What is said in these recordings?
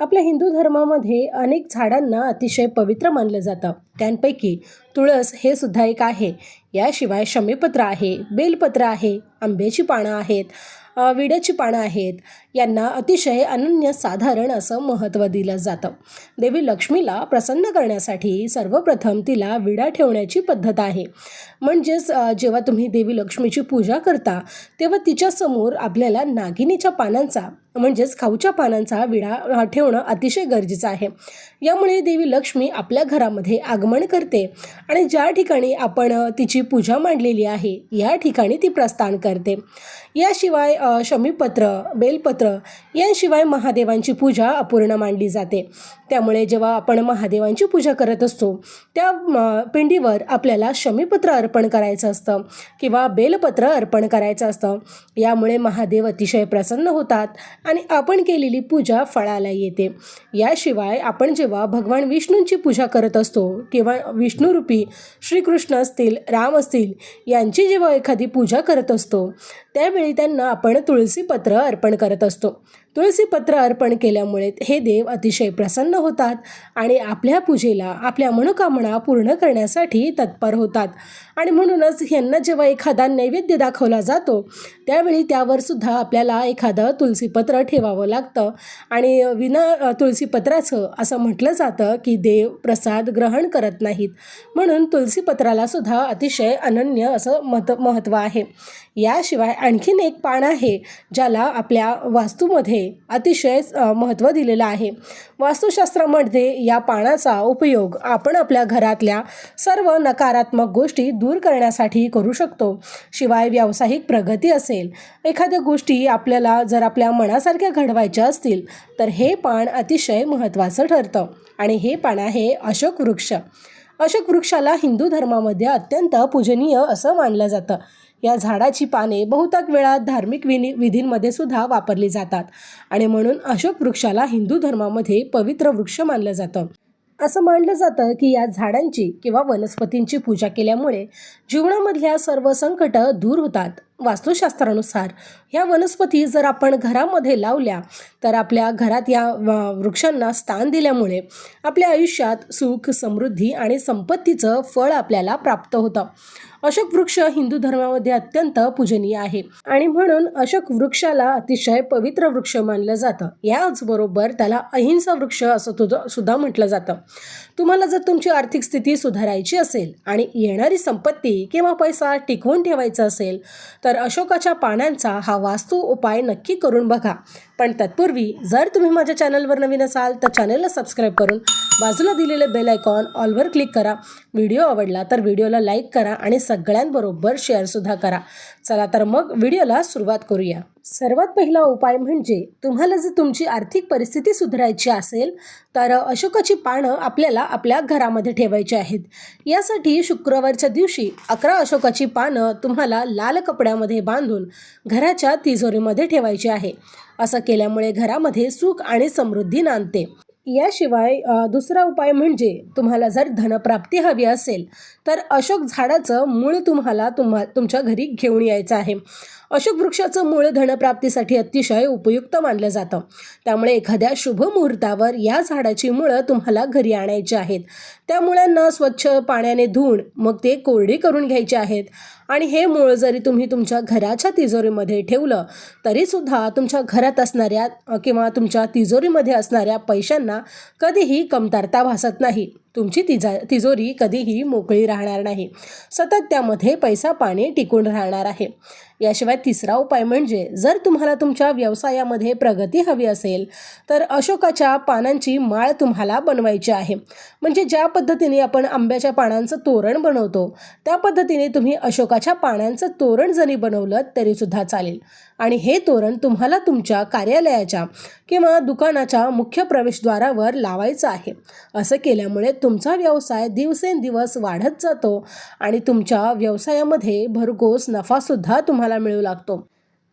आपल्या हिंदू धर्मामध्ये अनेक झाडांना अतिशय पवित्र मानलं जातं. त्यांपैकी तुळस हे सुद्धा एक आहे. याशिवाय शमीपत्र आहे बेलपत्र आहे आंब्याची पानं आहेत विड्याची पानं आहेत. यांना अतिशय अनन्य साधारण असं महत्त्व दिलं जातं. देवी लक्ष्मीला प्रसन्न करण्यासाठी सर्वप्रथम तिला विडा ठेवण्याची पद्धत आहे. म्हणजेच जेव्हा तुम्ही देवी लक्ष्मीची पूजा करता तेव्हा तिच्यासमोर आपल्याला नागिनीच्या पानांचा म्हणजेच खाऊच्या पानांचा विडा ठेवणं अतिशय गरजेचं आहे. यामुळे देवी लक्ष्मी आपल्या घरामध्ये आगमन करते आणि ज्या ठिकाणी आपण तिची पूजा मांडलेली आहे या ठिकाणी ती प्रस्थान करते. याशिवाय शमीपत्र बेलपत्र यांशिवाय महादेवांची पूजा अपूर्ण मानली जाते. त्यामुळे जेव्हा आपण महादेवांची पूजा करत असतो त्या पिंडीवर आपल्याला शमीपत्र अर्पण करायचं असतं किंवा बेलपत्र अर्पण करायचं असतं. यामुळे महादेव अतिशय प्रसन्न होतात आणि आपण केलेली पूजा फळाला येते. याशिवाय आपण जेव्हा भगवान विष्णूंची पूजा करत असतो किंवा विष्णुरूपी श्रीकृष्ण असतील राम असतील यांची जेव्हा एखादी पूजा करत असतो त्यावेळी त्यांना आपण तुळशीपत्र अर्पण करत असतो. तुळशीपत्र अर्पण केल्यामुळे हे देव अतिशय प्रसन्न होतात आणि आपल्या पूजेला आपल्या मनोकामना पूर्ण करण्यासाठी तत्पर होतात. आणि म्हणूनच यांना जेव्हा एखादा नैवेद्य दाखवला जातो त्यावेळी त्यावर सुद्धा आपल्याला एखादं तुळशीपत्र ठेवावं लागतं. आणि विना तुळसीपत्राचं तुळशीपत्राचं असं म्हटलं जातं की देव प्रसाद ग्रहण करत नाहीत. म्हणून तुळशीपत्राला सुद्धा अतिशय अनन्य असं मत महत्त्व आहे. याशिवाय आणखीन एक पान आहे ज्याला आपल्या वास्तूमध्ये अतिशय महत्त्व दिलेलं आहे. वास्तुशास्त्रामध्ये या पानाचा उपयोग आपण आपल्या घरातल्या सर्व नकारात्मक गोष्टी दूर करण्यासाठी करू शकतो. शिवाय व्यावसायिक प्रगती असेल. एखाद्या गोष्टी आपल्याला जर आपल्या मनासारख्या घडवायच्या असतील तर हे पान अतिशय महत्त्वाचं ठरतं. आणि हे पान आहे अशोक वृक्ष. अशोक वृक्षाला हिंदू धर्मामध्ये अत्यंत पूजनीय असं मानलं जातं. या झाडाची पाने बहुतांश वेळा धार्मिक विनी विधींमध्ये सुद्धा वापरली जातात आणि म्हणून अशोक वृक्षाला हिंदू धर्मामध्ये पवित्र वृक्ष मानलं जातं. असं मानलं जातं की या झाडांची किंवा वनस्पतींची पूजा केल्यामुळे जीवनामधल्या सर्व संकट दूर होतात. वास्तुशास्त्रानुसार ह्या वनस्पती जर आपण घरामध्ये लावल्या तर आपल्या घरात या वृक्षांना स्थान दिल्यामुळे आपल्या आयुष्यात सुख समृद्धी आणि संपत्तीचं फळ आपल्याला प्राप्त होतं. अशोक वृक्ष हिंदू धर्मामध्ये अत्यंत पूजनीय आहे. आणि म्हणून अशोक वृक्षाला अतिशय पवित्र वृक्ष मानलं जातं. याचबरोबर त्याला अहिंसा वृक्ष असं तुझं सुद्धा म्हटलं जातं. तुम्हाला जर तुमची आर्थिक स्थिती सुधारायची असेल आणि येणारी संपत्ती किंवा पैसा टिकवून ठेवायचा असेल तर अशोकाच्या पानांचा हा वास्तू उपाय नक्की करून बघा. पण तत्पूर्वी जर तुम्ही माझ्या चॅनलवर नवीन असाल तर चॅनलला सबस्क्राईब करून बाजूला दिलेलं बेल आयकॉन ऑलवर क्लिक करा. व्हिडिओ आवडला तर व्हिडिओला लाईक करा आणि सगळ्यांबरोबर शेअरसुद्धा करा. चला तर मग व्हिडिओला सुरुवात करूया. सर्वात पहिला उपाय म्हणजे तुम्हाला जर तुमची आर्थिक परिस्थिती सुधारायची असेल तर अशोकाची पानं आपल्याला आपल्या घरामध्ये ठेवायची आहेत. यासाठी शुक्रवारच्या दिवशी अकरा अशोकाची पानं तुम्हाला लाल कपड्यामध्ये बांधून घराच्या तिजोरीमध्ये ठेवायची आहे. असं केल्यामुळे घरामध्ये सुख आणि समृद्धी नांदते. याशिवाय दुसरा उपाय म्हणजे तुम्हाला जर धनप्राप्ती हवी असेल तर अशोक झाडाचं मूळ तुम्हाला तुम्हा तुमच्या घरी घेऊन यायचं आहे. अशोक वृक्षाचं मूळ धनप्राप्तीसाठी अतिशय उपयुक्त मानलं जातं. त्यामुळे एखाद्या शुभ मुहूर्तावर या झाडाची मुळं तुम्हाला घरी आणायची आहेत. त्या मुळांना स्वच्छ पाण्याने धुवून मग ते कोरडी करून घ्यायचे आहेत. आणि हे मूळ जरी तुम्ही तुमच्या घराच्या तिजोरीमध्ये ठेवलं तरीसुद्धा तुमच्या घरात असणाऱ्या किंवा तुमच्या तिजोरीमध्ये असणाऱ्या पैशांना कधीही कमतरता भासत नाही. तुमची तिजा तिजोरी कधीही मोकळी राहणार नाही. सतत त्यामध्ये पैसा पाणी टिकून राहणार आहे. याशिवाय तिसरा उपाय म्हणजे जर तुम्हाला तुमच्या व्यवसायामध्ये प्रगती हवी असेल तर अशोकाच्या पानांची माळ तुम्हाला बनवायची आहे. म्हणजे ज्या पद्धतीने आपण आंब्याच्या पानांचं तोरण बनवतो त्या पद्धतीने तुम्ही अशोकाच्या पानांचं तोरण जरी बनवलं तरीसुद्धा चालेल. आणि हे तोरण तुम्हाला तुमच्या कार्यालयाच्या किंवा दुकानाच्या मुख्य प्रवेशद्वारावर लावायचं आहे. असं केल्यामुळे तुम तुमचा व्यवसाय दिवसेंदिवस वाढत जातो आणि तुमच्या व्यवसायामध्ये भरघोस नफासुद्धा तुम्हाला मिळू लागतो.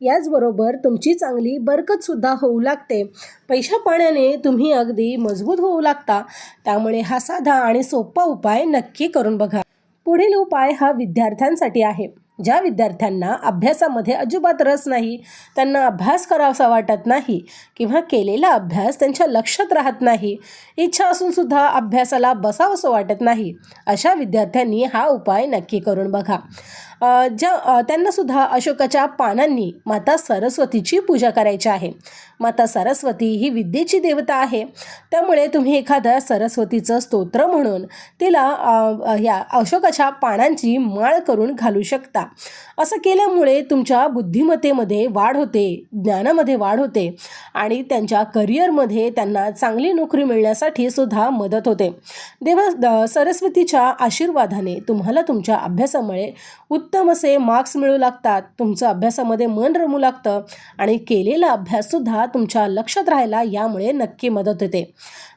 याचबरोबर तुमची चांगली बरकतसुद्धा होऊ लागते. पैशा पाण्याने तुम्ही अगदी मजबूत होऊ लागता. त्यामुळे हा साधा आणि सोपा उपाय नक्की करून बघा. पुढील उपाय हा विद्यार्थ्यांसाठी आहे. ज्या विद्यार्थ्यांना अभ्यासामध्ये अजिबात रस नाही त्यांना अभ्यास करावासा वाटत नाही किंवा केलेला अभ्यास त्यांच्या लक्षात राहत नाही इच्छा असूनसुद्धा अभ्यासाला बसावंसं वाटत नाही अशा विद्यार्थ्यांनी हा उपाय नक्की करून बघा. ज्या त्यांनासुद्धा अशोकाच्या पानांनी माता सरस्वतीची पूजा करायची आहे. माता सरस्वती ही विद्येची देवता आहे. त्यामुळे तुम्ही एखादं सरस्वतीचं स्तोत्र म्हणून तिला या अशोकाच्या पानांची माळ करून घालू शकता. असं केल्यामुळे तुमच्या बुद्धिमत्तेमध्ये वाढ होते ज्ञानामध्ये वाढ होते आणि त्यांच्या करिअरमध्ये त्यांना चांगली नोकरी मिळण्यासाठी सुद्धा मदत होते. देवा द- सरस्वतीच्या आशीर्वादाने तुम्हाला तुमच्या अभ्यासामुळे उत्तम असे मार्क्स मिळू लागतात. तुमचं अभ्यासामध्ये मन रमू लागतं आणि केलेला अभ्याससुद्धा तुमच्या लक्षात राहायला यामुळे नक्की मदत होते.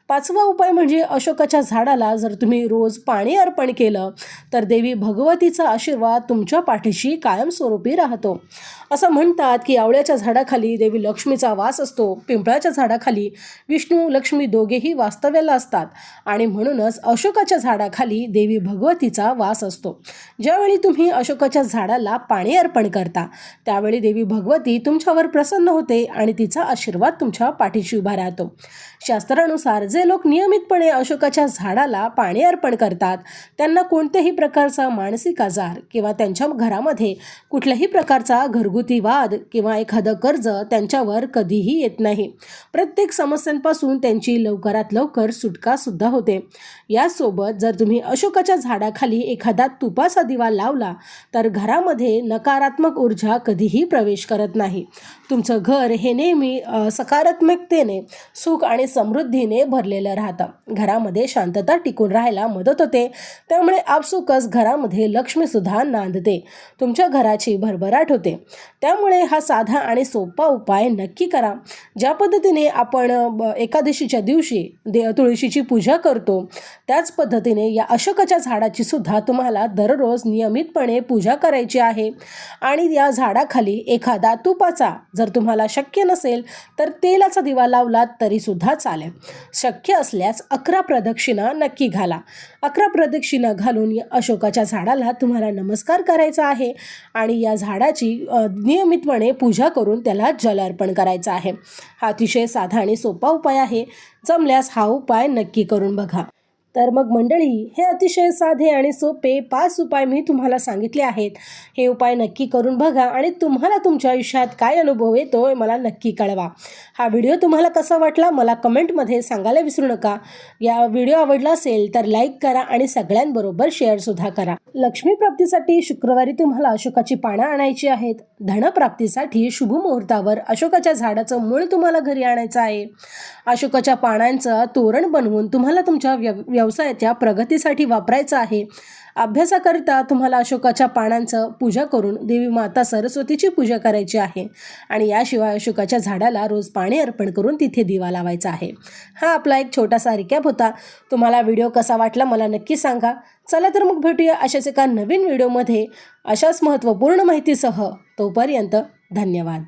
पाचवा उपाय म्हणजे अशोकाच्या झाडाला जर तुम्ही रोज पाणी अर्पण केलं तर देवी भगवतीचा आशीर्वाद तुमच्या पाठीशी कायमस्वरूपी राहतो. असं म्हणतात की आवळ्याच्या झाडाखाली देवी लक्ष्मीचा वास असतो पिंपळाच्या झाडाखाली विष्णू लक्ष्मी दोघेही वास्तव्याला असतात आणि म्हणूनच अशोकाच्या झाडाखाली देवी भगवतीचा वास असतो. ज्यावेळी तुम्ही अशोकाच्या झाडाला पाणी अर्पण करता त्यावेळी देवी भगवती तुमच्यावर प्रसन्न होते आणि तिचा आशीर्वाद तुमच्या पाठीशी उभा राहतो. शास्त्रानुसार जे लोक नियमितपणे अशोकाच्या झाडाला पाणी अर्पण करतात त्यांना कोणत्याही प्रकारचा मानसिक आजार किंवा त्यांच्या घरामध्ये कुठल्याही प्रकारचा घरगुती वाद किंवा एखादं कर्ज त्यांच्यावर कधीही येत नाही. प्रत्येक समस्यांपासून त्यांची लवकरात लवकर सुटकासुद्धा होते. यासोबत जर तुम्ही अशोकाच्या झाडाखाली एखादा तुपाचा दिवा लावला तर घरामध्ये नकारात्मक ऊर्जा कधीही प्रवेश करत नाही. तुमचं घर हे नेहमी सकारात्मकतेने सुख आणि समृद्धीने भरलेलं राहतं. घरामध्ये शांतता टिकून राहायला मदत होते. त्यामुळे आपसुकच घरामध्ये लक्ष्मीसुद्धा नांदते. तुमच्या घराची भरभराट होते. त्यामुळे हा साधा आणि सोपा उपाय नक्की करा. ज्या पद्धतीने आपण एकादशीच्या दिवशी दे तुळशीची पूजा करतो त्याच पद्धतीने या अशोकाच्या झाडाची सुद्धा तुम्हाला दररोज नियमितपणे पूजा करायची आहे. आणि या झाडाखाली एखादा तुपाचा जर तुम्हाला शक्य नसेल तर तेलाचा दिवा लावलात तरीसुद्धा चालेल. शक्य शक्य असल्यास अकरा प्रदक्षिणा नक्की घाला. अकरा प्रदक्षिणा घालून या अशोकाच्या झाडाला तुम्हाला नमस्कार करायचा आहे आणि या झाडाची नियमितपणे पूजा करून त्याला जल अर्पण करायचं आहे. हा अतिशय साधा आणि सोपा उपाय आहे. जमल्यास हा उपाय नक्की करून बघा. तर मग मंडळी हे अतिशय साधे आणि सोपे पाच उपाय मी तुम्हाला सांगितले आहेत. हे उपाय नक्की करून बघा आणि तुम्हाला तुमच्या आयुष्यात काय अनुभव येतो हे मला नक्की कळवा. हा व्हिडिओ तुम्हाला कसा वाटला मला कमेंटमध्ये सांगायला विसरू नका. या व्हिडिओ आवडला असेल तर लाईक करा आणि सगळ्यांबरोबर शेअरसुद्धा करा. लक्ष्मी प्राप्तीसाठी शुक्रवारी तुम्हाला अशोकाची पानं आणायची आहेत. धनप्राप्तीसाठी शुभ मुहूर्तावर अशोकाच्या झाडाचं मूळ तुम्हाला घरी आणायचं आहे. अशोकाच्या पानांचं तोरण बनवून तुम्हाला तुमच्या व्यव व्यवसायाच्या प्रगतीसाठी वापरायचं आहे. अभ्यासाकरिता तुम्हाला अशोकाच्या पानांचं पूजा करून देवी माता सरस्वतीची पूजा करायची आहे. आणि याशिवाय अशोकाच्या झाडाला रोज पाणी अर्पण करून तिथे दिवा लावायचा आहे. हा आपला एक छोटासा रिकॅप होता. तुम्हाला व्हिडिओ कसा वाटला मला नक्की सांगा. चला तर मग भेटूया अशाच एका नवीन व्हिडिओमध्ये. अशाच महत्त्वपूर्ण माहितीसह तोपर्यंत धन्यवाद.